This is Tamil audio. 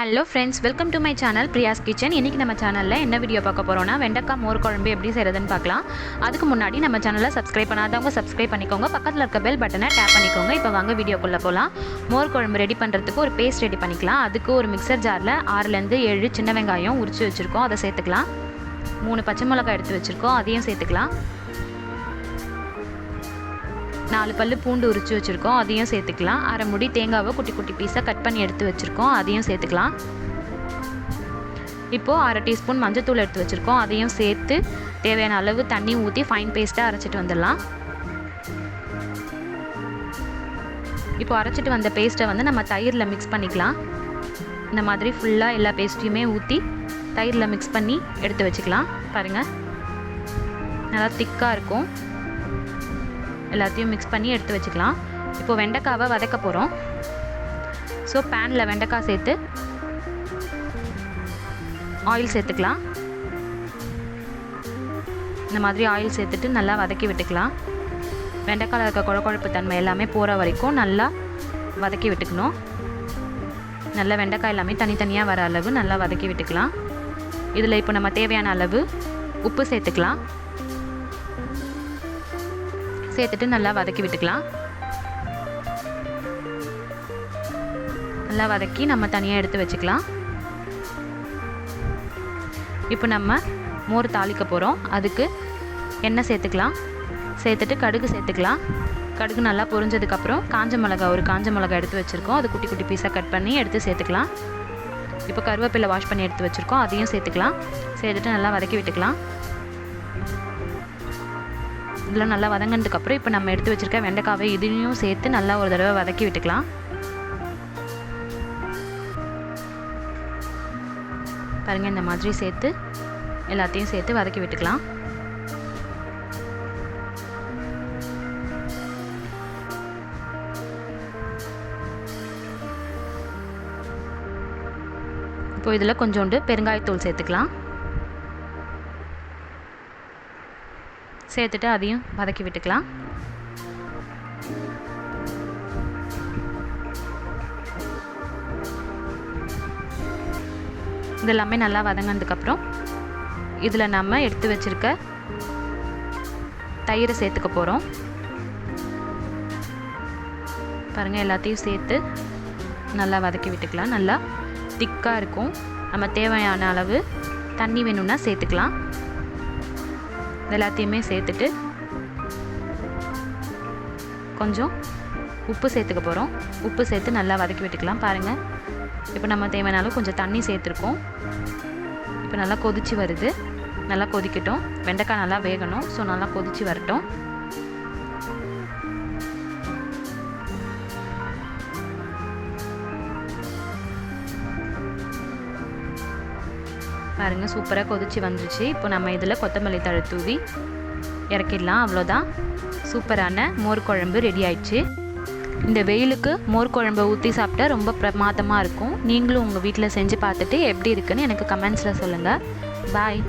Hello friends welcome to my channel Priya's kitchen இன்றைக்கி நம்ம சேனலில் என்ன வீடியோ பார்க்க போகிறோம்னா வெண்டக்காய் மோர் குழம்பு எப்படி செய்கிறதுன்னு பார்க்கலாம். அதுக்கு முன்னாடி நம்ம சேனலை சப்ஸ்கிரைப் பண்ணாதவங்க சப்ஸ்கிரைப் பண்ணிக்கோங்க. பக்கத்தில் இருக்க பெல் பட்டனை டேப் பண்ணிக்கோங்க. இப்போ வாங்க வீடியோக்குள்ளே போகலாம் மோர் குழம்பு ரெடி பண்ணுறதுக்கு ஒரு பேஸ்ட் ரெடி பண்ணிக்கலாம். அதுக்கு ஒரு மிக்சர் ஜாரில் ஆறுலேருந்து ஏழு சின்ன வெங்காயம் உரிச்சு வச்சுருக்கோம். அதை சேர்த்துக்கலாம். மூணு பச்சை மிளகாய் எடுத்து வச்சுருக்கோம். அதையும் சேர்த்துக்கலாம். நாலு பல் பூண்டு உரித்து வச்சுருக்கோம். அதையும் சேர்த்துக்கலாம். அரை முடி தேங்காவை குட்டி குட்டி பீஸாக கட் பண்ணி எடுத்து வச்சுருக்கோம். அதையும் சேர்த்துக்கலாம். இப்போது அரை டீஸ்பூன் மஞ்சத்தூள் எடுத்து வச்சுருக்கோம். அதையும் சேர்த்து தேவையான அளவு தண்ணி ஊற்றி ஃபைன் பேஸ்ட்டாக அரைச்சிட்டு வந்துடலாம். இப்போ அரைச்சிட்டு வந்த பேஸ்ட்டை வந்து நம்ம தயிரில் மிக்ஸ் பண்ணிக்கலாம். இந்த மாதிரி ஃபுல்லாக எல்லா பேஸ்ட்டையுமே ஊற்றி தயிரில் மிக்ஸ் பண்ணி எடுத்து வச்சுக்கலாம். பாருங்கள் நல்லா திக்காக இருக்கும். எல்லாத்தையும் மிக்ஸ் பண்ணி எடுத்து வச்சுக்கலாம். இப்போ வெண்டைக்காவை வதக்க போகிறோம் ஸோ பேனில் வெண்டைக்காய் சேர்த்து ஆயில் சேர்த்துக்கலாம். இந்த மாதிரி ஆயில் சேர்த்துட்டு நல்லா வதக்கி விட்டுக்கலாம். வெண்டைக்காயில் இருக்க குழக்குழப்பு தன்மை எல்லாமே போகிற வரைக்கும் நல்லா வதக்கி விட்டுக்கணும். நல்லா வெண்டைக்காய் எல்லாமே தனித்தனியாக வர அளவு நல்லா வதக்கி விட்டுக்கலாம். இதில் இப்போ நம்ம தேவையான அளவு உப்பு சேர்த்துக்கலாம். சேர்த்துட்டு நல்லா வதக்கி விட்டுக்கலாம். நல்லா வதக்கி நம்ம தனியாக எடுத்து வச்சுக்கலாம். இப்போ நம்ம மோர் தாளிக்க போகிறோம் அதுக்கு எண்ணெய் சேர்த்துக்கலாம். சேர்த்துட்டு கடுகு சேர்த்துக்கலாம். கடுகு நல்லா பொரிஞ்சதுக்கப்புறம் காஞ்ச மிளகா ஒரு காஞ்ச மிளகா எடுத்து வச்சுருக்கோம். அது குட்டி குட்டி பீஸாக கட் பண்ணி எடுத்து சேர்த்துக்கலாம். இப்போ கருவேப்பிலை வாஷ் பண்ணி எடுத்து வச்சுருக்கோம். அதையும் சேர்த்துக்கலாம். சேர்த்துட்டு நல்லா வதக்கி விட்டுக்கலாம். இதெல்லாம் நல்லா வதங்கினதுக்கப்புறம் இப்போ நம்ம எடுத்து வச்சுருக்க வெண்டைக்காவை இதையும் சேர்த்து நல்லா ஒரு தடவை வதக்கி விட்டுக்கலாம். பாருங்கள் இந்த மாதிரி சேர்த்து எல்லாத்தையும் சேர்த்து வதக்கி விட்டுக்கலாம். இப்போ இதில் கொஞ்சோண்டு பெருங்காயத்தூள் சேர்த்துக்கலாம். சேர்த்துட்டு அதையும் வதக்கி விட்டுக்கலாம். இதெல்லாமே நல்லா வதங்கினதுக்கப்புறம் இதில் நம்ம எடுத்து வச்சுருக்க தயிரை சேர்த்துக்க போகிறோம் பாருங்கள் எல்லாத்தையும் சேர்த்து நல்லா வதக்கி விட்டுக்கலாம். நல்லா திக்காக இருக்கும். நம்ம தேவையான அளவு தண்ணி வேணும்னா சேர்த்துக்கலாம். எல்லாத்தையுமே சேர்த்துட்டு கொஞ்சம் உப்பு சேர்த்துக்க போகிறோம் உப்பு சேர்த்து நல்லா வதக்கி விட்டுக்கலாம் பாருங்கள் இப்போ நம்ம தேவையான கொஞ்சம் தண்ணி சேர்த்துருக்கோம். இப்போ நல்லா கொதிச்சு வருது. நல்லா கொதிக்கட்டும். வெண்டைக்காய் நல்லா வேகணும். ஸோ நல்லா கொதிச்சு வரட்டும். பாருங்கள் சூப்பராக கொதிச்சு வந்துருச்சு இப்போ நம்ம இதில் கொத்தமல்லி தழை தூவி இறக்கிடலாம். அவ்வளோதான் சூப்பரான மோர் குழம்பு ரெடி ஆயிடுச்சு. இந்த வெயிலுக்கு மோர் குழம்பை ஊற்றி சாப்பிட்டா ரொம்ப பிரமாதமாக இருக்கும். நீங்களும் உங்கள் வீட்டில் செஞ்சு பார்த்துட்டு எப்படி இருக்குன்னு எனக்கு கமெண்ட்ஸில் சொல்லுங்கள் பாய்